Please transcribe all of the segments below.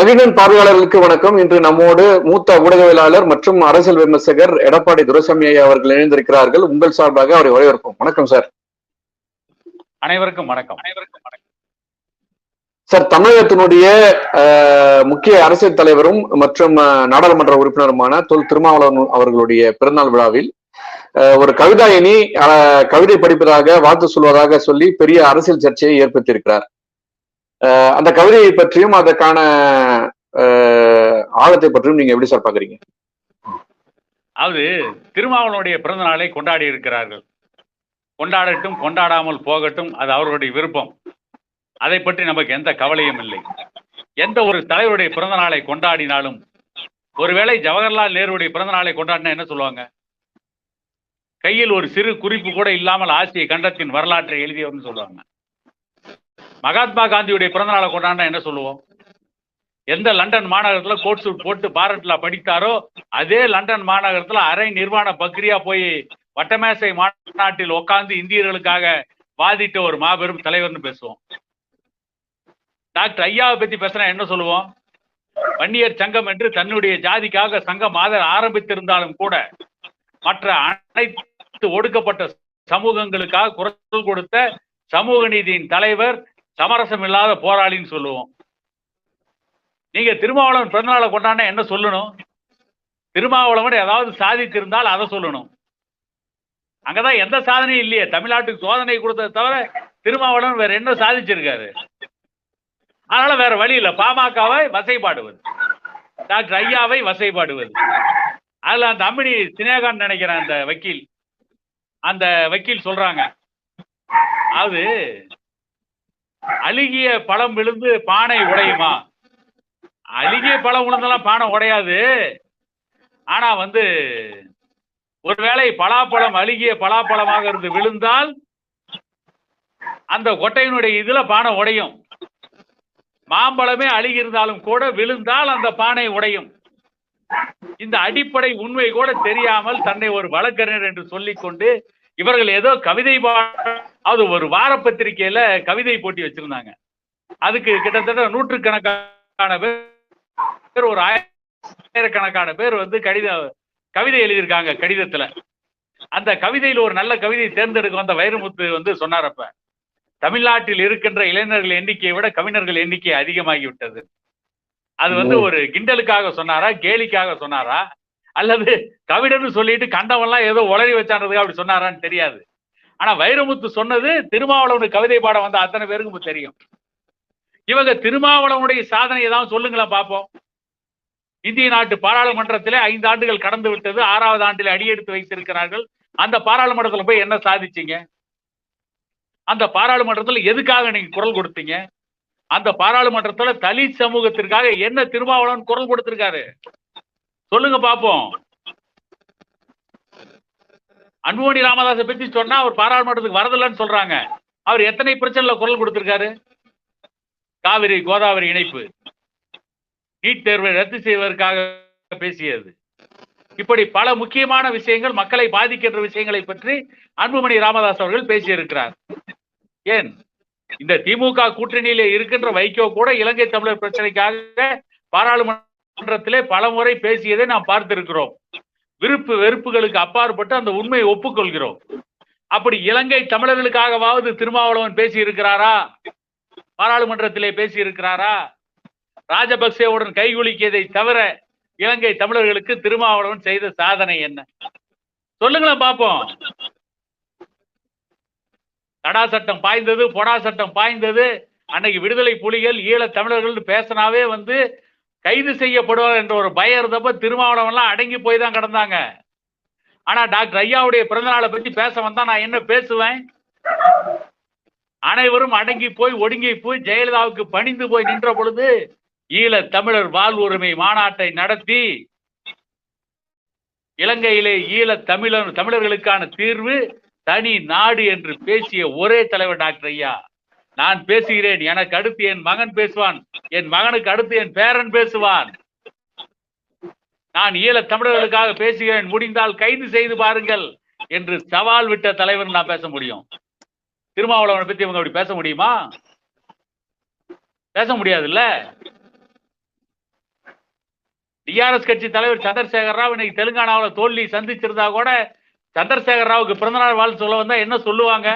மகிழன் பார்வையாளர்களுக்கு வணக்கம். இன்று நம்மோடு மூத்த ஊடகவியலாளர் மற்றும் அரசியல் விமர்சகர் எடப்பாடி துரைசாமி ஐயா அவர்கள் இணைந்திருக்கிறார்கள். உங்கள் சார்பாக அவரை வரவேற்போம். வணக்கம் சார். அனைவருக்கும் வணக்கம். அனைவருக்கும் வணக்கம் சார் தமிழகத்தினுடைய முக்கிய அரசியல் தலைவரும் மற்றும் நாடாளுமன்ற உறுப்பினருமான தொல் திருமாவளவன் அவர்களுடைய பிறந்தநாள் விழாவில் ஒரு கவிதாயினி கவிதை படிப்பதாக வாழ்த்து சொல்வதாக சொல்லி பெரிய அரசியல் சர்ச்சையை ஏற்படுத்தியிருக்கிறார். அந்த கவிதையை பற்றியும் அதற்கான ஆழத்தை பற்றியும் நீங்க எப்படி சார் பாக்குறீங்க அது திருமாவளனுடைய பிறந்த நாளை கொண்டாடி இருக்கிறார்கள். கொண்டாடட்டும் கொண்டாடாமல் போகட்டும் அது அவர்களுடைய விருப்பம். அதை பற்றி நமக்கு எந்த கவலையும் இல்லை. எந்த ஒரு தலைவருடைய பிறந்த நாளை கொண்டாடினாலும் ஒருவேளை ஜவஹர்லால் நேருடைய பிறந்த நாளை கொண்டாடினா என்ன சொல்லுவாங்க? கையில் ஒரு சிறு குறிப்பு கூட இல்லாமல் ஆசிய கண்டத்தின் வரலாற்றை எழுதியவர்னு சொல்லுவாங்க. மகாத்மா காந்தியுடைய பிறந்த நாளை கொண்டாடினா என்ன சொல்லுவோம்? எந்த லண்டன் மாநகரத்துல கோட் சூட் போட்டு பாரட்ல படித்தாரோ அதே லண்டன் மாநகரத்துல அரை நிர்வாண பக்ரியா போய் வட்டமேசை மாநாட்டில் உட்கார்ந்து இந்தியர்களுக்காக வாதிட்ட ஒரு மாபெரும் தலைவர்னு பேசுவோம். டாக்டர் ஐயாவை பத்தி பேசினா என்ன சொல்லுவோம்? வன்னியர் சங்கம் என்று தன்னுடைய ஜாதிக்காக சங்கம் ஆதர ஆரம்பித்திருந்தாலும் கூட மற்ற அனைத்து ஒடுக்கப்பட்ட சமூகங்களுக்காக குரல் கொடுத்த சமூக நீதியின் தலைவர் சமரசம் இல்லாத போராளின்னு சொல்லுவோம். நீங்க திருமாவளவன் பிறந்தநாளை கொண்டாடினா என்ன சொல்லணும்? திருமாவளவன் ஏதாவது சாதித்திருந்தால் அதை சொல்லணும். அங்கதான் எந்த சாதனையும் இல்லையே. தமிழ்நாட்டுக்கு சோதனை கொடுத்ததை தவிர திருமாவளவன் வேற என்ன சாதிச்சிருக்காரு? அதனால வேற வழி இல்லை. பாமகவை வசைப்பாடுவது டாக்டர் ஐயாவை வசைப்பாடுவது அதுல அந்த அம்மினி சினேகான் நினைக்கிறேன் அந்த வக்கீல் அந்த வக்கீல் சொல்றாங்க. அது அழுகிய பழம் விழுந்து பானை உடையுமா? அழுகிய பழம் விழுந்தெல்லாம் பானை உடையாது. ஆனா வந்து ஒருவேளை பலாப்பழம் அழுகிய பலாப்பழமாக இருந்து விழுந்தால் அந்த கொட்டையினுடைய இதுல பானை உடையும். மாம்பழமே அழுகி இருந்தாலும் கூட விழுந்தால் அந்த பானை உடையும். இந்த அடிப்படை உண்மை கூட தெரியாமல் தன்னை ஒரு வழக்கறிஞர் என்று சொல்லிக்கொண்டு இவர்கள் ஏதோ கவிதை அது ஒரு வார பத்திரிகையில கவிதை போட்டி வச்சிருந்தாங்க. அதுக்கு கிட்டத்தட்ட நூற்றுக்கணக்கான பேர் ஒரு ஆயிரக்கணக்கான பேர் வந்து கடித கவிதை எழுதியிருக்காங்க கடிதத்துல. அந்த கவிதையில் ஒரு நல்ல கவிதை தேர்ந்தெடுக்க வந்த வைரமுத்து வந்து சொன்னாரப்ப தமிழ்நாட்டில் இருக்கின்ற இளைஞர்கள் எண்ணிக்கையை விட கவிஞர்கள் எண்ணிக்கை அதிகமாகி விட்டது அது வந்து ஒரு கிண்டலுக்காக சொன்னாரா கேலிக்காக சொன்னாரா? அல்லது கவிடன்னு சொல்லிட்டு கண்டவன்லாம் ஏதோ உளறி வச்சான்றதுக்கு அப்படி சொன்னாரான்னு தெரியாது. ஆனா வைரமுத்து சொன்னது திருமாவளவனுக்கு கவிதை பாடம் வந்த அத்தனை பேருக்கும் தெரியும். இவங்க திருமாவளவனுடைய சாதனையை தான் சொல்லுங்களேன் பார்ப்போம். இந்திய நாட்டு பாராளுமன்றத்திலே ஐந்து ஆண்டுகள் கடந்து விட்டது. ஆறாவது ஆண்டில் அடியெடுத்து வைத்திருக்கிறார்கள். அந்த பாராளுமன்றத்துல போய் என்ன சாதிச்சீங்க? அந்த பாராளுமன்றத்துல எதுக்காக நீங்க குரல் கொடுத்தீங்க? அந்த பாராளுமன்றத்துல தலித் சமூகத்திற்காக என்ன திருமாவளவன் குரல் கொடுத்திருக்காரு? சொல்லுங்க பாப்போம். அன்புமணி ராமதாஸை பத்தி சொன்னா அவர் பாராளுமன்றத்துக்கு வரதில்லைன்னு சொல்றாங்க. அவர் எத்தனை பிரச்சனைல குரல் கொடுத்திருக்காரு? காவிரி கோதாவரி இணைப்பு. நீட் தேர்வை ரத்து செய்வதற்காக பேசியது. இப்படி பல முக்கியமான விஷயங்கள் மக்களை பாதிக்கின்ற விஷயங்களை பற்றி அன்புமணி ராமதாஸ் அவர்கள் பேசியிருக்கிறார். ஏன்? இந்த திமுக கூட்டணியில இருக்கின்ற வைகோ கூட இலங்கை தமிழர் பிரச்சனைக்காக பாராளுமன்ற பல முறை பேசியதை நாம் பார்த்திருக்கிறோம். விருப்பு வெறுப்புகளுக்கு அப்பாற்பட்டு அந்த உண்மையை ஒப்புக்கொள்கிறோம். அப்படி இலங்கை தமிழர்களுக்காகவாவது திருமாவளவன் பேசி இருக்கிறாரா பாராளுமன்றத்திலே பேசி இருக்கிறாரா ராஜபக்சேவுடன் கைகுலுக்கியதை தவிர இலங்கை தமிழர்களுக்கு திருமாவளவன் செய்த சாதனை என்ன? சொல்லுங்களேன் பார்ப்போம் தடா சட்டம் பாய்ந்தது பொடா சட்டம் பாய்ந்தது. அன்னைக்கு விடுதலை புலிகள் ஈழ தமிழர்கள் பேசினாவே வந்து கைது செய்யப்படுவார் என்ற ஒரு பயம் இருந்தப்ப திருமாவளவன்லாம் அடங்கி போய் தான் கிடந்தாங்க. ஆனா டாக்டர் ஐயாவுடைய பிறந்தநாளை பத்தி பேச வந்தா நான் என்ன பேசுவேன்? அனைவரும் அடங்கி போய் ஒடுங்கி போய் ஜெயலலிதாவுக்கு பணிந்து போய் நின்ற பொழுது ஈழ தமிழர் வாழ்வுரிமை மாநாட்டை நடத்தி இலங்கையிலே ஈழ தமிழர் தமிழர்களுக்கான தீர்வு தனி நாடு என்று பேசிய ஒரே தலைவர் டாக்டர் ஐயா. நான் பேசுகிறேன் எனக்கு அடுத்து என் மகன் பேசுவான் என் மகனுக்கு அடுத்து என் பேரன் பேசுவான். நான் ஈழ தமிழர்களுக்காக பேசுகிறேன் முடிந்தால் கைது செய்து பாருங்கள் என்று சவால் விட்ட தலைவர் நான் பேச முடியும். திருமாவளவனை பத்தி இவங்க அப்படி பேச முடியுமா? பேச முடியாதுல்ல? டிஆர்எஸ் கட்சி தலைவர் சந்திரசேகர் ராவ் இன்னைக்கு தெலுங்கானாவில் தோல்வி சந்திச்சிருந்தா கூட சந்திரசேகர் ராவுக்கு பிறந்தநாள் வாழ்த்து சொல்ல வந்தா என்ன சொல்லுவாங்க?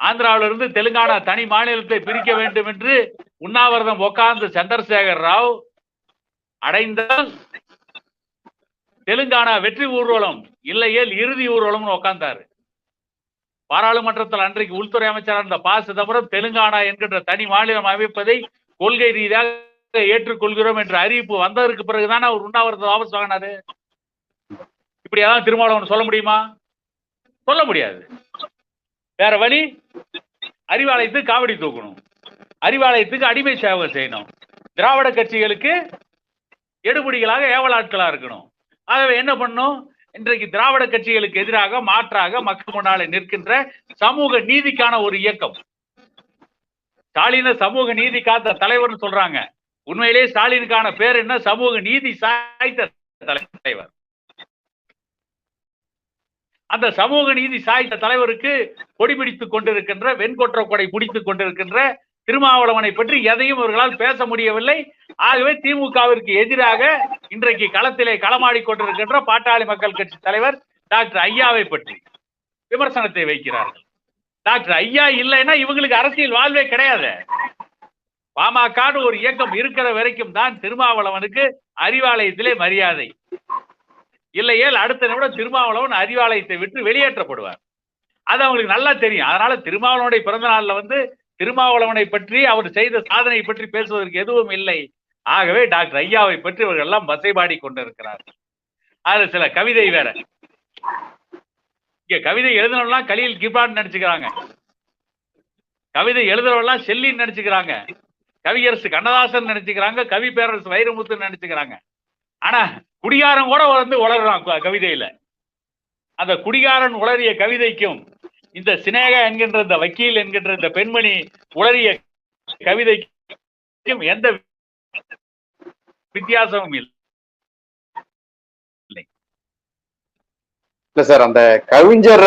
ஆந்திராவிலிருந்து தெலுங்கானா தனி மாநிலத்தை பிரிக்க வேண்டும் என்று உண்ணாவிரதம் உட்கார்ந்து சந்திரசேகர் ராவ் அடைந்தால் தெலுங்கானா வெற்றி ஊர்வலம் இல்லையேல் இறுதி ஊர்வலம்னு உட்கார்ந்தாரு பாராளுமன்றத்தில் அன்றைக்கு உள்துறை அமைச்சராக இருந்த பா. சிதம்பரம் தெலுங்கானா என்கின்ற தனி மாநிலம் அமைப்பதை கொள்கை ரீதியாக ஏற்றுக்கொள்கிறோம் என்ற அறிவிப்பு வந்ததற்கு பிறகுதான் அவர் உண்ணாவிரதம் வாபஸ் வாங்கினாரு. இப்படி ஏதாவது திருமாவளவன் சொல்ல முடியுமா? சொல்ல முடியாது. வேற வழி? அறிவாலயத்துக்கு காவடி தூக்கணும். அறிவாலயத்துக்கு அடிமை சேவை செய்யணும். திராவிட கட்சிகளுக்கு எடுபடிகளாக ஏவலாட்களா இருக்கணும். ஆகவே என்ன பண்ணும் இன்றைக்கு திராவிட கட்சிகளுக்கு எதிராக மாற்றாக மக்கள் முன்னாலே நிற்கின்ற சமூக நீதிக்கான ஒரு இயக்கம். ஸ்டாலின சமூக நீதி காத்த தலைவர்னு சொல்றாங்க. உண்மையிலேயே ஸ்டாலினுக்கான பேர் என்ன? சமூக நீதி சாய்த்த தலைவர். அந்த சமூக நீதி சாய்ந்த தலைவருக்கு கொடி பிடித்துக் கொண்டிருக்கின்ற வெண்கொற்ற கொடை பிடித்துக் கொண்டிருக்கின்ற திருமாவளவனை பற்றி எதையும் அவர்களால் பேச முடியவில்லை. ஆகவே திமுகவிற்கு எதிராக இன்றைக்கு களத்திலே களமாடி கொண்டிருக்கின்ற பாட்டாளி மக்கள் கட்சி தலைவர் டாக்டர் ஐயாவை பற்றி விமர்சனத்தை வைக்கிறார்கள். டாக்டர் ஐயா இல்லைன்னா இவங்களுக்கு அரசியல் வாழ்வே கிடையாது. பாமகன்னு ஒரு இயக்கம் இருக்கிற வரைக்கும் தான் திருமாவளவனுக்கு அறிவாலயத்திலே மரியாதை. இல்லையேல் அடுத்த நிமிடம் திருமாவளவன் அறிவாலயத்தை விட்டு வெளியேற்றப்படுவார். அது அவங்களுக்கு நல்லா தெரியும். அதனால திருமாவளவனுடைய பிறந்த நாள்ல வந்து திருமாவளவனை பற்றி அவர் செய்த சாதனை பற்றி பேசுவதற்கு எதுவும் இல்லை. ஆகவே டாக்டர் ஐயாவை பற்றி இவர்கள் எல்லாம் வசைபாடி கொண்டிருக்கிறார்கள். அதுல சில கவிதை வேற. இங்க கவிதை எழுதினவெல்லாம் கலியில் கிபான் நினைச்சுக்கிறாங்க கவிதை எழுதுறவெல்லாம் செல்லின்னு நினைச்சுக்கிறாங்க கவியரசு கண்ணதாசன் நினைச்சுக்கிறாங்க கவி பேரரசு வைரமுத்து நினைச்சுக்கிறாங்க ஆனா குடிகாரன் கூட வந்து உளறான் கவிதையில. அந்த குடிகாரன் உளறிய கவிதைக்கும் இந்த சினேகா என்கின்ற இந்த வக்கீல் என்கின்ற இந்த பெண்மணி உளறிய கவிதைக்கும் எந்த வித்தியாசமும் இல்லை. இல்ல சார் அந்த கவிஞர்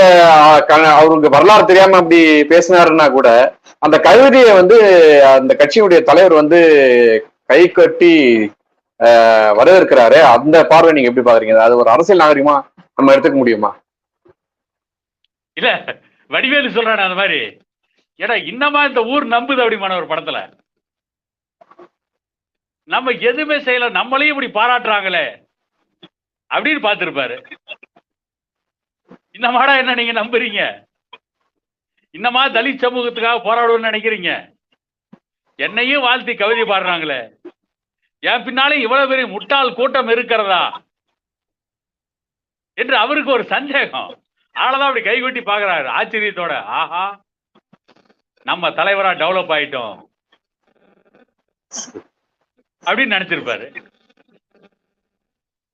க- அவருக்கு வரலாறு தெரியாம அப்படி பேசினாருன்னா கூட அந்த கவிதையை வந்து அந்த கட்சியினுடைய தலைவர் வந்து கை கட்டி வரவேற்கிறாரு. அந்த பார்வை நீங்க எப்படி பாக்குறீங்க? அது ஒரு அரசியல் நாகரிகமா நம்ம எடுத்துக்க முடியுமா? இல்ல வடிவேலு சொல்றானே அந்த மாதிரி. ஏடா இன்னமா இந்த ஊர் நம்புது அப்படிமான ஒரு படத்துல. நம்ம எதுவுமே செய்யல நம்மளையும் இப்படி பாராட்டுறாங்களே அப்படின்னு பார்த்திருப்பாரு. மாடா என்ன நீங்க நம்புறீங்க? இன்னமா தலித் சமூகத்துக்காக போராடுவோம்னு நினைக்கிறீங்க? என்னையும் வாழ்த்தி கவிதை பாடுறாங்களே. என் பின்னாலே இவ்வளவு பெரிய முட்டாள் கூட்டம் இருக்கிறதா? என்று அவருக்கு ஒரு சந்தேகம். ஆளதான் அப்படி கைகொட்டி பாக்குறாரு ஆச்சரியத்தோட ஆஹா நம்ம தலைவரா டெவலப் ஆயிட்டோம். அப்படின்னு நினைச்சிருப்பாரு.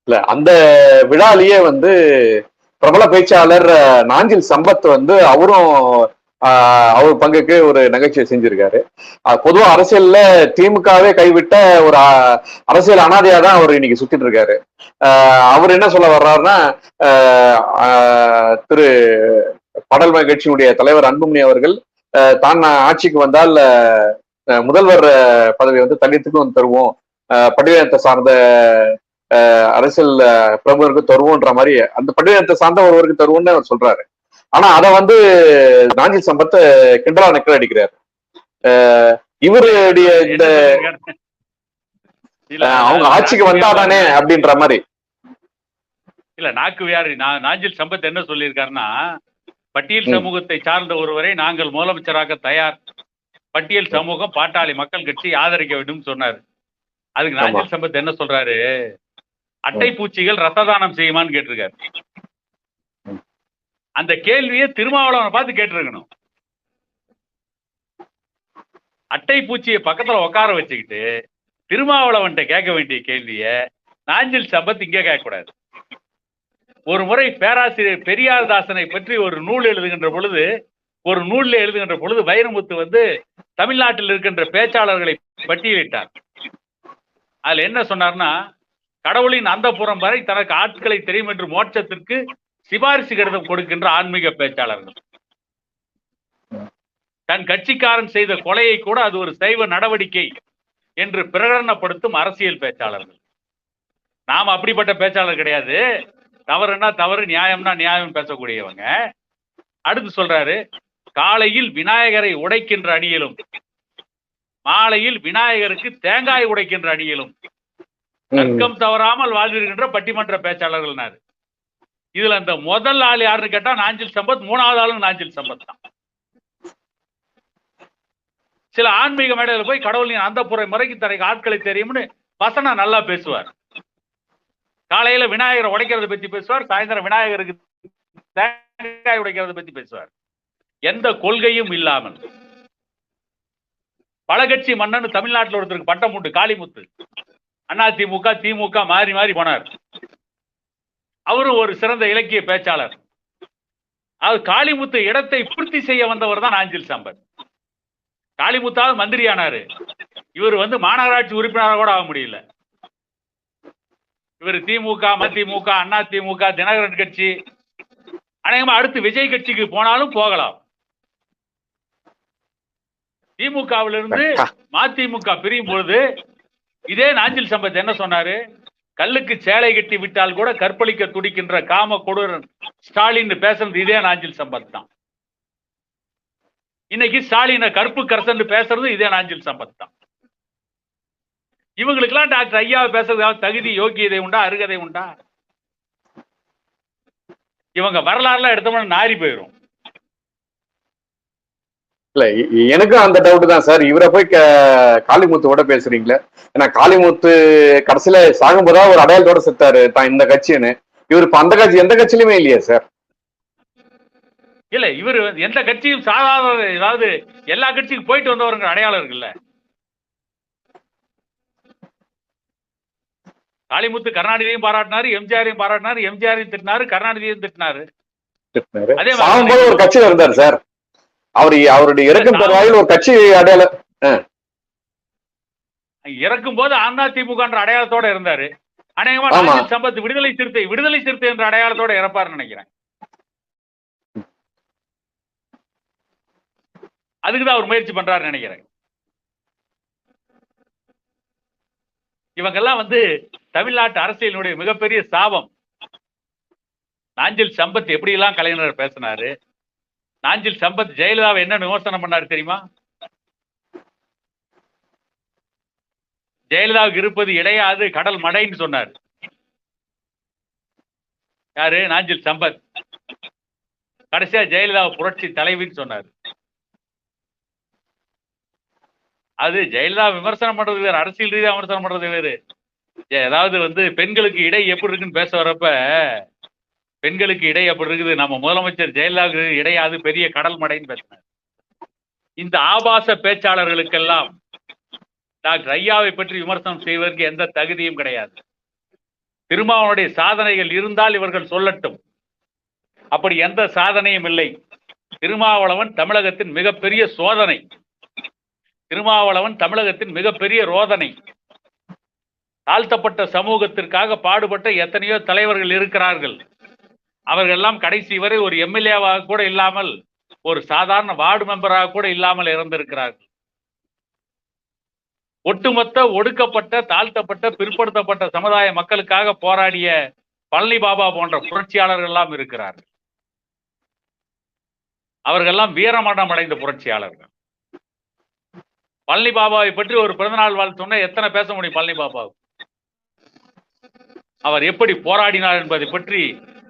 இல்ல அந்த விழாலேயே வந்து பிரபல பேச்சாளர் நாஞ்சில் சம்பத் வந்து அவரும் அவர் பங்குக்கு ஒரு நகைச்சுவை செஞ்சிருக்காரு. பொதுவா அரசியல்ல திமுகவே கைவிட்ட ஒரு அரசியல் அனாதையா தான் அவர் இன்னைக்கு சுத்திட்டு இருக்காரு அவர் என்ன சொல்ல வர்றாருன்னா திரு பாடல் கட்சியினுடைய தலைவர் அன்புமணி அவர்கள் தான் ஆட்சிக்கு வந்தால் முதல்வர் பதவி வந்து தலித்துக்கும் தருவோம். ஆஹ், பட்டியலத்தை சார்ந்த அரசியல் பிரமுகருக்கு தருவோன்ற மாதிரி அந்த பட்டியலத்தை சார்ந்த ஒருவருக்கு தருவோம்னு அவர் சொல்றாரு. ஆனா அத வந்து நாஞ்சில் சம்பத் கிண்டலா நக்கல் அடிக்கிறாரு. இவருடைய இந்த அவங்க ஆட்சிக்கு வந்தாதானே அப்படின்ற மாதிரி. இல்ல நாக்கு நான் நாஞ்சில் சம்பத் என்ன சொல்லியிருக்காருன்னா பட்டியல். சமூகத்தை சார்ந்த ஒருவரை நாங்கள் முதலமைச்சராக தயார். பட்டியல் சமூகம் பாட்டாளி மக்கள் கட்சி ஆதரிக்க வேண்டும் சொன்னாரு. அதுக்கு. நாஞ்சில் சம்பத் என்ன சொல்றாரு? அட்டை பூச்சிகள் ரத்த தானம் செய்யுமான்னு கேட்டிருக்காரு. அந்த கேள்வியை திருமாவளவனை பார்த்து கேட்டிருக்கணும். அட்டை பூச்சியை பக்கத்துல உட்கார வச்சுக்கிட்டு திருமாவளவன்ட்ட கேட்க வேண்டிய கேள்விய நாஞ்சில் சம்பத் இங்கே கேட்கக்கூடாது. ஒரு முறை பேராசிரியர் பெரியார்தாசனை பற்றி ஒரு நூல் எழுதுகின்ற பொழுது ஒரு நூல்ல எழுதுகின்ற பொழுது வைரமுத்து வந்து தமிழ்நாட்டில் இருக்கின்ற பேச்சாளர்களை பட்டியலிட்டார். அதுல என்ன சொன்னார்னா கடவுளின் அந்தப்புறம் வரை தனக்கு ஆட்களை தெரியும் என்று மோட்சத்திற்கு சிபாரிசு கடிதம் கொடுக்கின்ற ஆன்மீக பேச்சாளர்கள். தன் கட்சிக்காரன் செய்த கொலையை கூட அது ஒரு சைவ நடவடிக்கை என்று பிரகடனப்படுத்தும் அரசியல் பேச்சாளர்கள். நாம அப்படிப்பட்ட பேச்சாளர் கிடையாது. தவறுன்னா தவறு நியாயம்னா நியாயம் பேசக்கூடியவங்க. அடுத்து சொல்றாரு காலையில் விநாயகரை உடைக்கின்ற அணியிலும் மாலையில் விநாயகருக்கு தேங்காய் உடைக்கின்ற அணியிலும் தர்க்கம் தவறாமல் வாழ்ந்திருக்கின்ற பட்டிமன்ற பேச்சாளர்கள்னாரு. இதுல அந்த முதல் ஆள் யாருன்னு கேட்டா நாஞ்சில் சம்பத். மூணாவது ஆளும் நாஞ்சில் சம்பத் தான். சில ஆன்மீக மேடையில போய் கடவுளின் அந்த புறை முறைக்கு தனக்கு ஆட்களை தெரியும்னு வசனா நல்லா பேசுவார். காலையில விநாயகரை உடைக்கிறத பத்தி பேசுவார் சாயந்தரம் விநாயகருக்கு தேங்காய் உடைக்கிறத பத்தி பேசுவார். எந்த கொள்கையும் இல்லாமல். பலகட்சி மன்னன் தமிழ்நாட்டில் ஒருத்தருக்கு பட்டம் உண்டு காளிமுத்து. அண்ணா திமுக திமுக மாறி மாறி போனார். அவரும் ஒரு சிறந்த இலக்கிய பேச்சாளர். அது காளிமுத்து இடத்தை பூர்த்தி செய்ய வந்தவர் தான் நாஞ்சில் சம்பத் காளிமுத்தாவது மந்திரி ஆனாரு இவர் வந்து மாநகராட்சி உறுப்பினராக கூட ஆக முடியல. இவர் திமுக மதிமுக அண்ணா திமுக தினகரன் கட்சி அநேகமா அடுத்து விஜய் கட்சிக்கு போனாலும் போகலாம். திமுகவிலிருந்து மதிமுக பிரியும் பொழுது இதே நாஞ்சில் சம்பத் என்ன சொன்னாரு? கல்லுக்கு சேலை கட்டி விட்டால் கூட கற்பழிக்க துடிக்கின்ற காம கொடூரன் ஸ்டாலின் பேசுறது இதே நாஞ்சில் சம்பத் தான். இன்னைக்கு ஸ்டாலினை கருப்பு கரசன் பேசுறது இதே நாஞ்சில் சம்பத் தான். இவங்களுக்கெல்லாம் டாக்டர் ஐயா பேசுறதுக்காக தகுதி யோக்கியதை உண்டா அருகதை உண்டா? இவங்க வரலாறுலாம் எடுத்தோம்னா நாரி போயிடும் இல்ல எனக்கும் அந்த டவுட் தான் சார் இவரை போய் க- காளிமுத்துவோட பேசுறீங்களே? ஏன்னா காளிமுத்து கடைசியில சாகும்போதா ஒரு அடையாளத்தோட செத்தாரு தான் இந்த கட்சின்னு. இவர் இப்ப அந்த கட்சி எந்த கட்சியிலுமே இல்லையே சார் இல்ல இவர் எந்த கட்சியும் சாதாரண ஏதாவது எல்லா கட்சிக்கும் போயிட்டு வந்தவருங்க அடையாளம் இருக்குல்ல? காளிமுத்து கருணாநிதியும் பாராட்டினாரு எம்ஜிஆரையும் பாராட்டினாரு எம்ஜிஆரையும் திட்டினாரு கருணாநிதியும் திட்டினாரு. அதே மாதிரி ஒரு கட்சியில இருந்தார் சார் அவர் அவருடைய இறக்கும் தருவாயில் ஒரு கட்சி அடையாளம் இறக்கும் போது அண்ணா திமுகன்ற அடையாளத்தோட இருந்தாரு. அநேகமா சம்பத் விடுதலை சிறுத்தை விடுதலை சிறுத்தை என்ற அடையாளத்தோட இறப்பாருன்னு நினைக்கிறேன். அதுக்குதான் அவர் முயற்சி பண்றாருன்னு நினைக்கிறேன். இவங்கெல்லாம் வந்து தமிழ்நாட்டு அரசியலினுடைய மிகப்பெரிய சாபம். நாஞ்சில் சம்பத் எப்படி எல்லாம் கலைஞர் பேசினாரு? நாஞ்சில் சம்பத் ஜெயலலிதாவை என்ன விமர்சனம் பண்ணாரு தெரியுமா? ஜெயலலிதாவுக்கு இருப்பது இடையாது கடல் மடைன்னு சொன்னார். யாரு? நாஞ்சில் சம்பத். கடைசியா ஜெயலலிதா புரட்சி தலைவின்னு சொன்னார். அது ஜெயலலிதா விமர்சனம் பண்றது வேறு அரசியல் ரீதியா விமர்சனம் பண்றது வேறு. ஏ, வந்து பெண்களுக்கு இடை எப்படி இருக்குன்னு பேச வரப்ப பெண்களுக்கு இடை அப்படி இருக்குது நம்ம முதலமைச்சர் ஜெயலலிதா இடையாது பெரிய கடல் மடைன்னு பேசினார். இந்த ஆபாச பேச்சாளர்களுக்கெல்லாம் டாக்டர் ஐயாவை பற்றி விமர்சனம் செய்வதற்கு எந்த தகுதியும் கிடையாது. திருமாவனுடைய சாதனைகள் இருந்தால் இவர்கள் சொல்லட்டும். அப்படி எந்த சாதனையும் இல்லை. திருமாவளவன் தமிழகத்தின் மிகப்பெரிய சோதனை. திருமாவளவன் தமிழகத்தின் மிகப்பெரிய ரோதனை. தாழ்த்தப்பட்ட சமூகத்திற்காக பாடுபட்ட எத்தனையோ தலைவர்கள் இருக்கிறார்கள். அவர்கள் எல்லாம் கடைசி வரை ஒரு எம்எல்ஏவாக கூட இல்லாமல் ஒரு சாதாரண வார்டு மெம்பராக கூட இல்லாமல் இறந்திருக்கிறார்கள் ஒட்டுமொத்த ஒடுக்கப்பட்ட தாழ்த்தப்பட்ட பிற்படுத்தப்பட்ட சமுதாய மக்களுக்காக போராடிய பழனி பாபா போன்ற புரட்சியாளர்கள் எல்லாம் இருக்கிறார்கள். அவர்கள்லாம் வீரமரணம் அடைந்த புரட்சியாளர்கள். பழனி பாபாவை பற்றி ஒரு பிறந்தநாள் வாழ் சொன்ன எத்தனை பேச முடியும் பழனி பாபாவுக்கு? அவர் எப்படி போராடினார் என்பதை பற்றி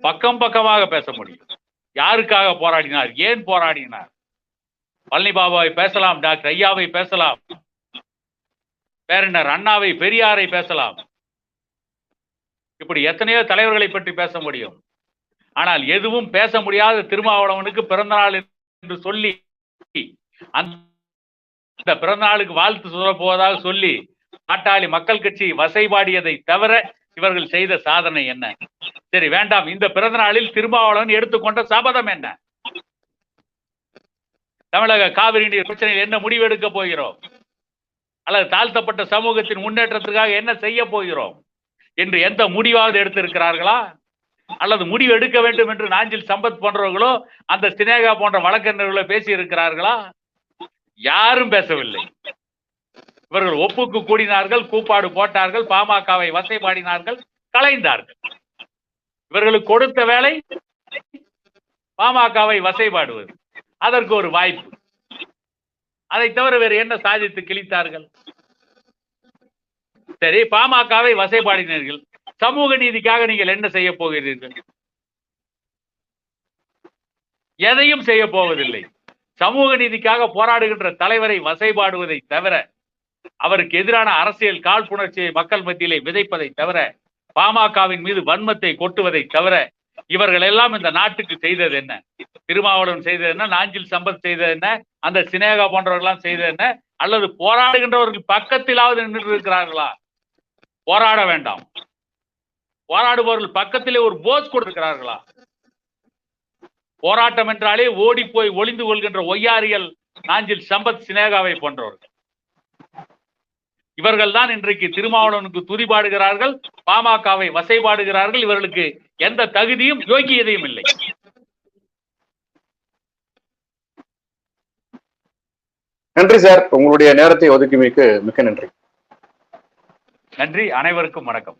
பக்கம் பக்கமாக பேச முடியும். யாருக்காக போராடினார்? ஏன் போராடினார்? பழனி பாபாவை பேசலாம் டாக்டர் ஐயாவை பேசலாம். பேரனர் அண்ணாவை பெரியாரை பேசலாம். இப்படி எத்தனையோ தலைவர்களை பற்றி பேச முடியும். ஆனால் எதுவும் பேச முடியாத திருமாவளவனுக்கு பிறந்த நாள் என்று சொல்லி அந்த பிறந்த நாளுக்கு வாழ்த்து சொல்ல போவதாக சொல்லி பாட்டாளி மக்கள் கட்சி வசைபாடியதை தவிர இவர்கள் செய்த சாதனை என்ன? சரி வேண்டாம். இந்த பிறந்த நாளில் திருமாவளவன் எடுத்துக்கொண்ட சபதம் என்ன? தமிழக காவிரி நீர் பிரச்சனையில் என்ன முடிவெடுக்க போகிறோம்? அல்லது தாழ்த்தப்பட்ட சமூகத்தின் முன்னேற்றத்திற்காக என்ன செய்ய போகிறோம்? என்று எந்த முடிவாவது எடுத்திருக்கிறார்களா? அல்லது முடிவு எடுக்க வேண்டும் என்று நாஞ்சில் சம்பத் போன்றவர்களோ அந்த சினேகா போன்ற வழக்கறிஞர்களோ பேசி இருக்கிறார்களா யாரும் பேசவில்லை. இவர்கள் ஒப்புக்கு கூடினார்கள் கூப்பாடு போட்டார்கள் பாமகவை வசை பாடினார்கள் கலைந்தார்கள். இவர்களுக்கு கொடுத்த வேலை பாமகவை வசைபாடுவது. அதற்கு ஒரு வாய்ப்பு. அதை தவிர வேறு என்ன சாதித்து கிழித்தார்கள்? சரி பாமகவை வசைபாடினீர்கள். சமூக நீதிக்காக நீங்கள் என்ன செய்ய போகிறீர்கள்? எதையும் செய்ய போவதில்லை. சமூக நீதிக்காக போராடுகின்ற தலைவரை வசைபாடுவதை தவிர அவருக்கு எதிரான அரசியல் காழ்ப்புணர்ச்சியை மக்கள் மத்தியிலே விதைப்பதை தவிர பாமகவின் மீது வன்மத்தை கொட்டுவதை தவிர இவர்கள் எல்லாம் இந்த நாட்டுக்கு செய்தது என்ன? திருமாவளவன் செய்தது என்ன? நாஞ்சில் சம்பத் செய்தது என்ன? அந்த சினேகா போன்றவர்கள்லாம் செய்தது என்ன? அல்லது போராடுகின்றவர்கள் பக்கத்திலாவது நின்று இருக்கிறார்களா? போராட வேண்டாம். போராடுபவர்கள் பக்கத்திலே ஒரு போஸ் கொடுக்கிறார்களா போராட்டம் என்றாலே ஓடி போய் ஒளிந்து கொள்கின்ற ஒய்யாரியல் நாஞ்சில் சம்பத் சினேகாவை போன்றவர்கள். இவர்கள் தான் இன்றைக்கு திருமாவளவனுக்கு துதிபாடுகிறார்கள் பாமகவை வசைபாடுகிறார்கள் இவர்களுக்கு எந்த தகுதியும் யோகியதையும் இல்லை. நன்றி சார். உங்களுடைய நேரத்தை ஒதுக்கிமைக்கு மிக்க நன்றி. நன்றி. அனைவருக்கும் வணக்கம்.